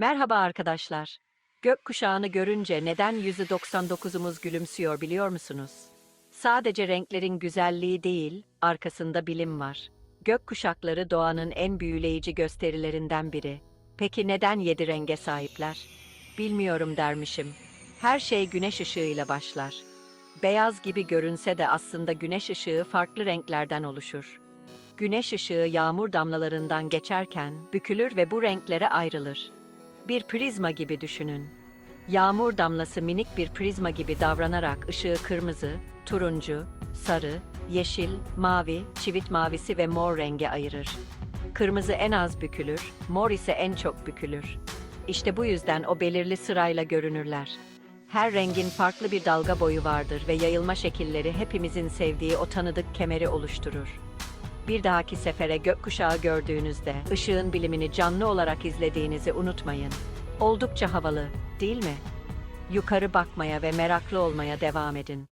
Merhaba arkadaşlar. Gökkuşağını görünce neden %99'umuz gülümsüyor biliyor musunuz? Sadece renklerin güzelliği değil, arkasında bilim var. Gökkuşakları doğanın en büyüleyici gösterilerinden biri. Peki neden yedi renge sahipler? Bilmiyorum dermişim. Her şey güneş ışığıyla başlar. Beyaz gibi görünse de aslında güneş ışığı farklı renklerden oluşur. Güneş ışığı yağmur damlalarından geçerken bükülür ve bu renklere ayrılır. Bir prizma gibi düşünün. Yağmur damlası minik bir prizma gibi davranarak ışığı kırmızı, turuncu, sarı, yeşil, mavi, çivit mavisi ve mor renge ayırır. Kırmızı en az bükülür, mor ise en çok bükülür. İşte bu yüzden o belirli sırayla görünürler. Her rengin farklı bir dalga boyu vardır ve yayılma şekilleri hepimizin sevdiği o tanıdık kemeri oluşturur. Bir dahaki sefere gökkuşağı gördüğünüzde ışığın bilimini canlı olarak izlediğinizi unutmayın. Oldukça havalı, değil mi? Yukarı bakmaya ve meraklı olmaya devam edin.